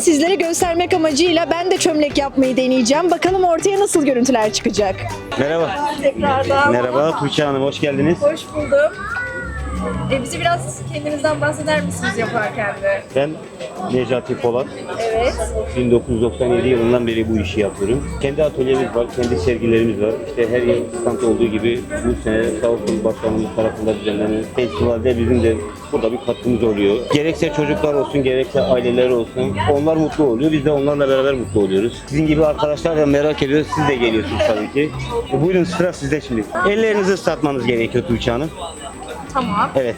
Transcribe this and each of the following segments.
sizlere göstermek amacıyla ben de çömlek yapmayı deneyeceğim. Bakalım ortaya nasıl görüntüler çıkacak. Merhaba. Tekrardan. Merhaba Tuğçe Hanım, hoş geldiniz. Hoş buldum. E, bize biraz kendinizden bahseder misiniz yaparken de? Ben Necati Polat. Evet. 1997 yılından beri bu işi yapıyorum. Kendi atölyemiz var, kendi sergilerimiz var. İşte her yıl stand olduğu gibi bu sene sağ olsun başkanımız tarafından düzenlenen festivalde bizim de burada bir katkımız oluyor. Gerekse çocuklar olsun, gerekse aileler olsun. Onlar mutlu oluyor, biz de onlarla beraber mutlu oluyoruz. Sizin gibi arkadaşlar da merak ediyor, siz de geliyorsunuz tabii ki. E, Buyurun sıra sizde şimdi. Ellerinizi ıslatmanız gerekiyor Tuğçe Hanım. Tamam. Evet.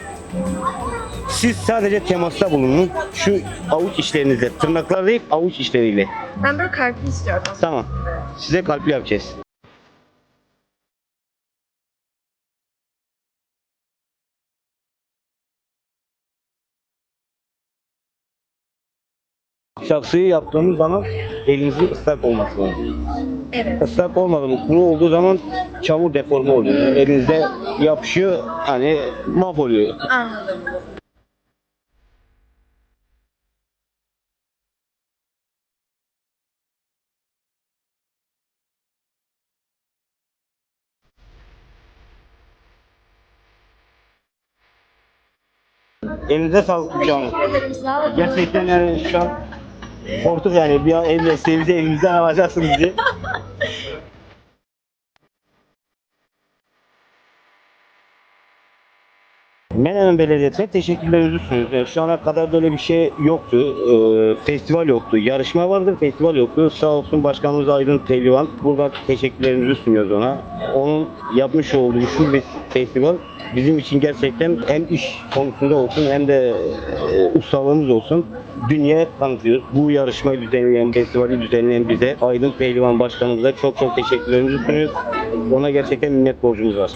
Siz sadece temasta bulunun. Şu avuç işlerinizle, tırnaklar değil avuç işleriyle. Ben böyle kalpli istiyorum. Tamam. Size kalpli yapacağız. Saksıyı yaptığımız zaman elinizin ıslak olması lazım. Evet. Islak olmadı mı, kuru olduğu zaman çamur deforme oluyor. Elinizde yapışıyor, hani mahvoluyor. Anladım. Elinize sağlık sağ olun. Gerçekten yani şu an korktuk yani bir an ev mesleğimizi elimizden alacaksınız diye. Menemen Belediyesi'ne teşekkürlerimizi sunuyoruz. Yani şu ana kadar böyle bir şey yoktu. Ee, festival yoktu. Yarışma vardı, festival yoktu. Sağ olsun Başkanımız Aydın Pehlivan. Burada teşekkürlerimizi sunuyoruz ona. Onun yapmış olduğu şu bir festival bizim için gerçekten hem iş konusunda olsun hem de e, ustalığımız olsun dünyaya tanıtıyoruz. Bu yarışmayı düzenleyen, festivali düzenleyen bize Aydın Pehlivan Başkanımıza çok çok teşekkürlerimizi sunuyoruz. Ona gerçekten minnet borcumuz var.